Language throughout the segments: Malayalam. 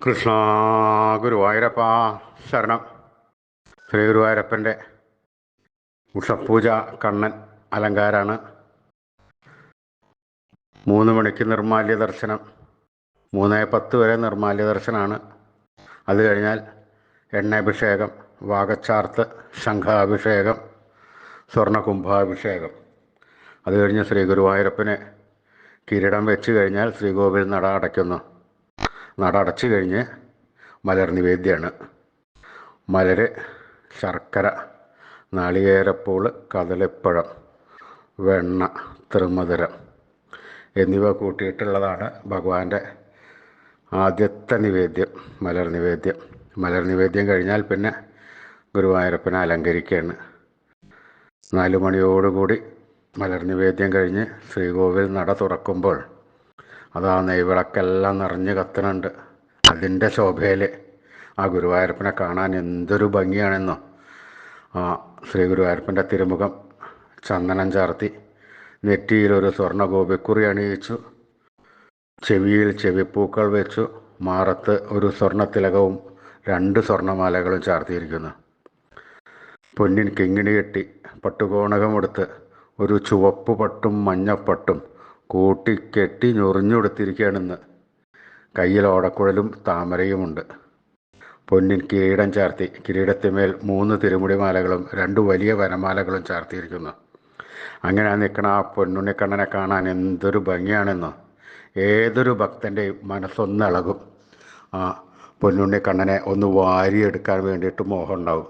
കൃഷ്ണ ഗുരുവായൂരപ്പ ശരണം. ശ്രീ ഗുരുവായൂരപ്പന്റെ ഉഷപ്പൂജ കണ്ണൻ അലങ്കാരാണ്. മൂന്ന് മണിക്ക് നിർമാല്യ ദർശനം. മൂന്ന് പത്ത് വരെ നിർമാല്യ ദർശനമാണ് അത് കഴിഞ്ഞാൽ എണ്ണാഭിഷേകം വാഗച്ചാർത്ത് ശംഖാഭിഷേകം സ്വർണകുംഭാഭിഷേകം അത് കഴിഞ്ഞ് ശ്രീ ഗുരുവായൂരപ്പന് കിരീടം വെച്ച് കഴിഞ്ഞാൽ ശ്രീകോവിൽ നട അടയ്ക്കുന്നു. നട അടച്ചു കഴിഞ്ഞ് മലർ നിവേദ്യമാണ് മലര് ശർക്കര നാളികേരപ്പൂൾ കദളിപ്പഴം വെണ്ണ തൃമധുരം എന്നിവ കൂട്ടിയിട്ടുള്ളതാണ് ഭഗവാന്റെ ആദ്യത്തെ നിവേദ്യം മലർ നിവേദ്യം. മലർ നിവേദ്യം കഴിഞ്ഞാൽ പിന്നെ ഗുരുവായൂരപ്പനെ അലങ്കരിക്കുകയാണ്. നാലു മണിയോടുകൂടി മലർ നിവേദ്യം കഴിഞ്ഞ് ശ്രീകോവിൽ നട തുറക്കുമ്പോൾ അത് നെയ്വിളക്കെല്ലാം നിറഞ്ഞ് കത്തുന്നുണ്ട് അതിന്റെ ശോഭയിൽ ആ ഗുരുവായൂരപ്പനെ കാണാൻ എന്തൊരു ഭംഗിയാണെന്നോ. ആ ശ്രീ ഗുരുവായൂരപ്പന്റെ തിരുമുഖം ചന്ദനം ചാർത്തി നെറ്റിയിലൊരു സ്വർണ ഗോപിക്കുറി അണിയിച്ചു ചെവിയിൽ ചെവിപ്പൂക്കൾ വെച്ചു. മാറത്ത് ഒരു സ്വർണ തിലകവും രണ്ട് സ്വർണമാലകളും ചാർത്തിയിരിക്കുന്നു. പൊന്നിൻ കിങ്ങിണി കെട്ടി പട്ടുകോണകമെടുത്ത് ഒരു ചുവപ്പ് പട്ടും മഞ്ഞപ്പട്ടും കൂട്ടിക്കെട്ടി ഞൊറിഞ്ഞുകൊടുത്തിരിക്കുകയാണിന്ന് കയ്യിൽ ഓടക്കുഴലും താമരയുമുണ്ട്. പൊന്നിൻ കിരീടം ചാർത്തി കിരീടത്തിന്മേൽ മൂന്ന് തിരുമുടി മാലകളും രണ്ട് വലിയ വനമാലകളും ചാർത്തിയിരിക്കുന്നു. അങ്ങനെ നിൽക്കണ ആ പൊന്നുണ്ണിക്കണ്ണനെ കാണാൻ എന്തൊരു ഭംഗിയാണെന്നോ. ഏതൊരു ഭക്തന്റെയും മനസ്സൊന്നിളകും ആ പൊന്നുണ്ണിക്കണ്ണനെ ഒന്ന് വാരിയെടുക്കാൻ വേണ്ടിയിട്ട് മോഹം ഉണ്ടാവും.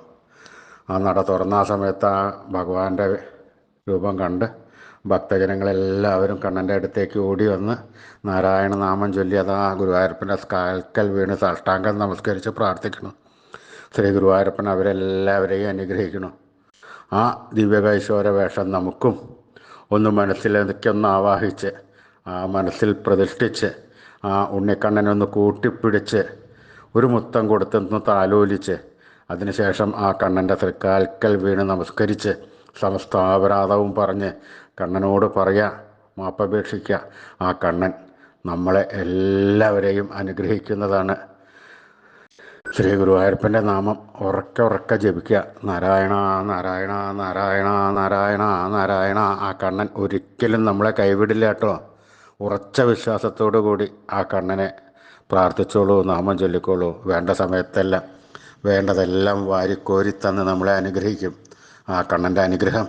ആ നട തുറന്ന ആ സമയത്ത് ആ ഭഗവാന്റെ രൂപം കണ്ട് ഭക്തജനങ്ങളെല്ലാവരും കണ്ണന്റെ അടുത്തേക്ക് ഓടി വന്ന് നാരായണ നാമം ചൊല്ലി അതാ ഗുരുവായൂരപ്പന്റെ കാൽക്കൽ വീണ് സാഷ്ടാംഗം നമസ്കരിച്ച് പ്രാർത്ഥിക്കണം ശ്രീ ഗുരുവായൂരപ്പൻ അവരെല്ലാവരെയും അനുഗ്രഹിക്കണം ആ ദിവ്യകൈശോര വേഷം നമുക്കും ഒന്ന് മനസ്സിലേക്ക് ഒന്ന് ആവാഹിച്ച് ആ മനസ്സിൽ പ്രതിഷ്ഠിച്ച് ആ ഉണ്ണിക്കണ്ണനൊന്ന് കൂട്ടിപ്പിടിച്ച് ഒരു മുത്തം കൊടുത്തൊന്ന് താലോലിച്ച് അതിനുശേഷം ആ കണ്ണന്റെ തൃക്കാൽക്കൽ വീണ് നമസ്കരിച്ച് സമസ്ത അപരാധവും പറഞ്ഞ് കണ്ണനോട് പറയുക മാപ്പപേക്ഷിക്കുക ആ കണ്ണൻ നമ്മളെ എല്ലാവരെയും അനുഗ്രഹിക്കുന്നതാണ്. ശ്രീ ഗുരുവായൂരപ്പന്റെ നാമം ഉറക്കെ ഉറക്കെ ജപിക്കുക. നാരായണ നാരായണ നാരായണ നാരായണ നാരായണ. ആ കണ്ണൻ ഒരിക്കലും നമ്മളെ കൈവിടില്ല കേട്ടോ. ഉറച്ച വിശ്വാസത്തോടു കൂടി ആ കണ്ണനെ പ്രാർത്ഥിച്ചോളൂ നാമം ചൊല്ലിക്കോളൂ. വേണ്ട സമയത്തെല്ലാം വേണ്ടതെല്ലാം വാരിക്കോരി തന്ന് നമ്മളെ അനുഗ്രഹിക്കും. ആ കണ്ണന്റെ അനുഗ്രഹം